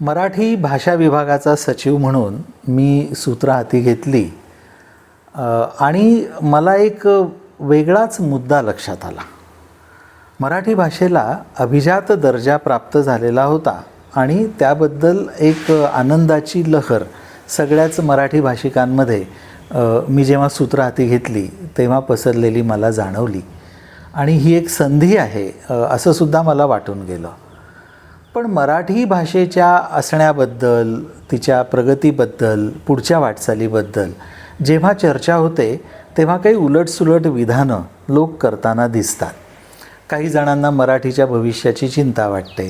मराठी भाषा विभागाचा सचिव म्हणून मी सूत्र हाती घेतली. आणि मला एक वेगळाच मुद्दा लक्षात आला. मराठी भाषेला अभिजात दर्जा प्राप्त झालेला होता आणि त्याबद्दल एक आनंदाची लहर सगळ्याच मराठी भाषिकांमध्ये मी जेव्हा सूत्र हाती घेतली तेव्हा पसरलेली मला जाणवली. आणि ही एक संधी आहे असंसुद्धा असं सुद्धा मला वाटून गेलं. पण मराठी भाषेच्या असण्याबद्दल तिच्या प्रगतीबद्दल पुढच्या वाटचालीबद्दल जेव्हा चर्चा होते तेव्हा काही उलटसुलट विधानं लोक करताना दिसतात. काही जणांना मराठीच्या भविष्याची चिंता वाटते.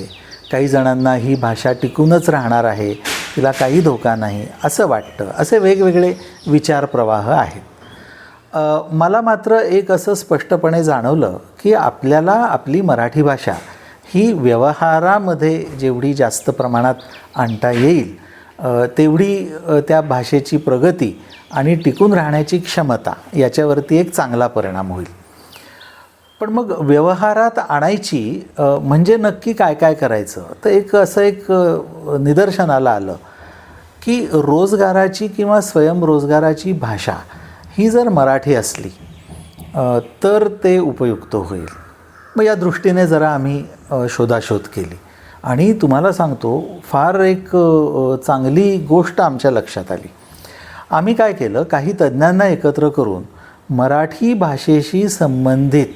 काही जणांना ही भाषा टिकूनच राहणार आहे तिला काही धोका नाही असं वाटतं. असे वेगवेगळे विचारप्रवाह आहेत. मला मात्र एक असं स्पष्टपणे जाणवलं की आपल्याला आपली मराठी भाषा ही व्यवहारामध्ये जेवढी जास्त प्रमाणात आणता येईल तेवढी त्या भाषेची प्रगती आणि टिकून राहण्याची क्षमता याच्यावरती एक चांगला परिणाम होईल. पण मग व्यवहारात आणायची म्हणजे नक्की काय काय करायचं? तर एक असं एक निदर्शनाला आलं की रोजगाराची किंवा स्वयंरोजगाराची भाषा ही जर मराठी असली तर ते उपयुक्त होईल. मग या दृष्टीने जरा आम्ही शोधाशोध केली. आणि तुम्हाला सांगतो फार एक चांगली गोष्ट आमच्या लक्षात आली. आम्ही काय केलं काही तज्ज्ञांना एकत्र करून मराठी भाषेशी संबंधित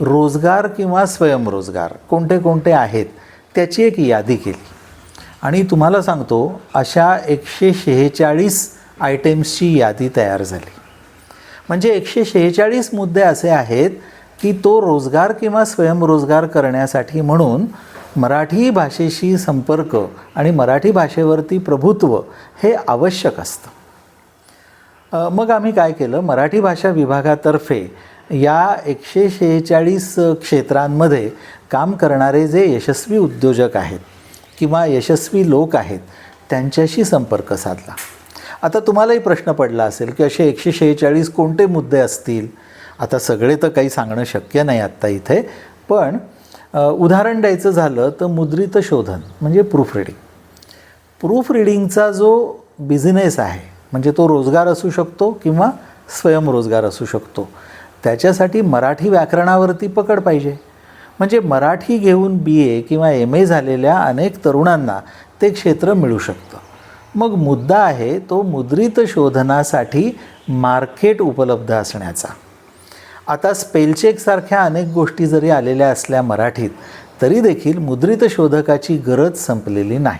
रोजगार किंवा स्वयंरोजगार कोणते कोणते आहेत त्याची एक यादी केली. आणि तुम्हाला सांगतो अशा एकशे शेहेचाळीस आयटेम्सची यादी तयार झाली. म्हणजे एकशे शेहेचाळीस मुद्दे असे आहेत की तो रोजगार किंवा स्वयंरोजगार करण्यासाठी म्हणून मराठी भाषेशी संपर्क आणि मराठी भाषेवरती प्रभुत्व हे आवश्यक असतं. मग आम्ही काय केलं? मराठी भाषा विभागातर्फे या एकशे शेहेचाळीस क्षेत्रांमध्ये काम करणारे जे यशस्वी उद्योजक आहेत किंवा यशस्वी लोक आहेत त्यांच्याशी संपर्क साधला. आता तुम्हालाही प्रश्न पडला असेल की असे एकशे शेहेचाळीस कोणते मुद्दे असतील? आता सगळे तर काही सांगणं शक्य नाही आत्ता इथे पण उदाहरण द्यायचं झालं तर मुद्रित शोधन म्हणजे प्रूफ रिडिंग प्रूफ रिडिंगचा जो बिझनेस आहे म्हणजे तो रोजगार असू शकतो किंवा स्वयंरोजगार असू शकतो त्याच्यासाठी मराठी व्याकरणावरती पकड पाहिजे. म्हणजे मराठी घेऊन बी ए किंवा एम ए झालेल्या अनेक तरुणांना ते क्षेत्र मिळू शकतं. मग मुद्दा आहे तो मुद्रित शोधनासाठी मार्केट उपलब्ध असण्याचा. आता स्पेलचेकसारख्या अनेक गोष्टी जरी आलेल्या असल्या मराठीत तरी देखील मुद्रित शोधकाची गरज संपलेली नाही.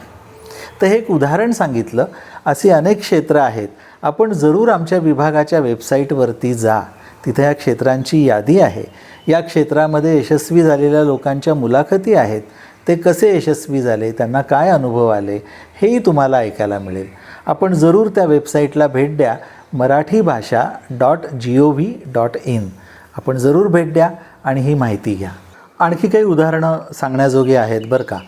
तर हे एक उदाहरण सांगितलं अशी अनेक क्षेत्रं आहेत. आपण जरूर आमच्या विभागाच्या वेबसाईटवरती जा. तिथे या क्षेत्रांची यादी आहे. या क्षेत्रामध्ये यशस्वी झालेल्या लोकांच्या मुलाखती आहेत. ते कसे यशस्वी झाले? त्यांना काय अनुभव आले? हेही तुम्हाला ऐकायला मिळेल. आपण जरूर त्या वेबसाईटला भेट द्या. मराठी भाषा dot G O V dot in. आपण जरूर भेट द्या आणि ही माहिती घ्या. आणखी काही उदाहरणं सांगण्याजोगी आहेत बरं का.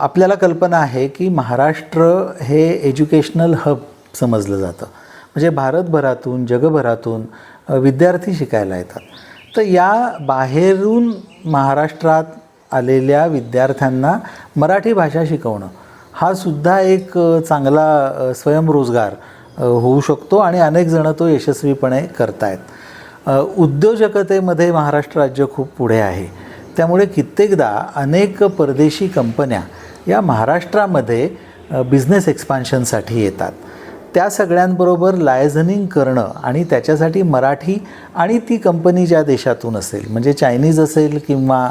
आपल्याला कल्पना आहे की महाराष्ट्र हे एज्युकेशनल हब समजलं जातं. म्हणजे भारतभरातून जगभरातून विद्यार्थी शिकायला येतात. तर या बाहेरून महाराष्ट्रात आलेल्या विद्यार्थ्यांना मराठी भाषा शिकवणं हा सुद्धा एक चांगला स्वयंरोजगार होऊ शकतो आणि अनेक जणं तो यशस्वीपणे करतायत. उद्योजकतेमध्ये महाराष्ट्र राज्य खूप पुढे आहे. त्यामुळे कित्येकदा अनेक परदेशी कंपन्या या महाराष्ट्रामध्ये बिझनेस एक्सपान्शनसाठी येतात. त्या सगळ्यांबरोबर लायझनिंग करणं आणि त्याच्यासाठी मराठी आणि ती कंपनी ज्या देशातून असेल म्हणजे चायनीज असेल किंवा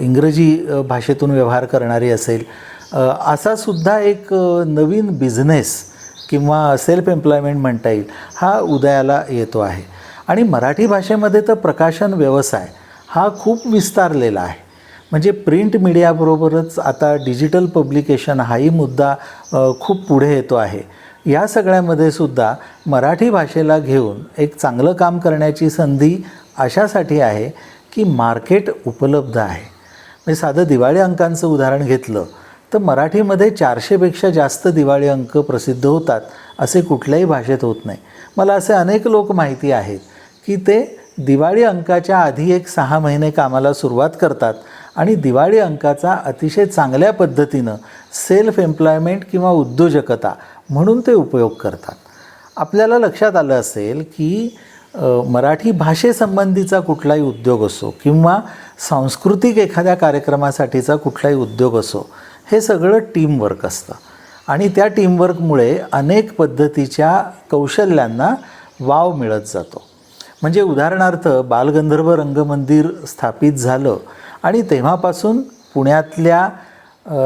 इंग्रजी भाषेतून व्यवहार करणारी असेल असासुद्धा असा सुद्धा एक नवीन बिझनेस किंवा सेल्फ एम्प्लॉयमेंट म्हणता येईल हा उदयाला येतो आहे. आणि मराठी भाषेमध्ये तर प्रकाशन व्यवसाय हा खूप विस्तारलेला आहे. म्हणजे प्रिंट मीडियाबरोबरच आता डिजिटल पब्लिकेशन हाही मुद्दा खूप पुढे येतो आहे. या सगळ्यामध्ये सुद्धा मराठी भाषेला घेऊन एक चांगलं काम करण्याची संधी अशासाठी आहे की मार्केट उपलब्ध आहे. म्हणजे साधं दिवाळी अंकांचं उदाहरण घेतलं तर मराठीमध्ये चारशेपेक्षा जास्त दिवाळी अंक प्रसिद्ध होतात असे कुठल्याही भाषेत होत नाही. मला असे अनेक लोक माहिती आहेत. की ते दिवाळी अंकाच्या आधी एक सहा महिने कामाला सुरुवात करतात आणि दिवाळी अंकाचा अतिशय चांगल्या पद्धतीनं सेल्फ एम्प्लॉयमेंट किंवा उद्योजकता म्हणून ते उपयोग करतात. आपल्याला लक्षात आलं असेल की मराठी भाषेसंबंधीचा कुठलाही उद्योग असो किंवा सांस्कृतिक एखाद्या कार्यक्रमासाठीचा कुठलाही उद्योग असो हे सगळं टीमवर्क असतं. आणि त्या टीमवर्कमुळे अनेक पद्धतीच्या कौशल्यांना वाव मिळत जातो. म्हणजे उदाहरणार्थ बालगंधर्व रंगमंदिर स्थापित झालं आणि तेव्हापासून पुण्यातल्या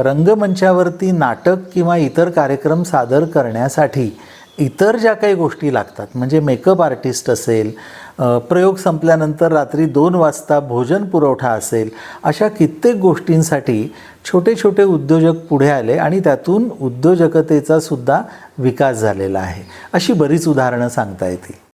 रंगमंचावरती नाटक किंवा इतर कार्यक्रम सादर करण्यासाठी इतर ज्या काही गोष्टी लागतात म्हणजे मेकअप आर्टिस्ट असेल प्रयोग संपल्यानंतर रात्री दोन वाजता भोजन पुरवठा असेल अशा कित्येक गोष्टींसाठी छोटे छोटे उद्योजक पुढे आले आणि त्यातून उद्योजकतेचा सुद्धा विकास झालेला आहे. अशी बरीच उदाहरणं सांगता येतील.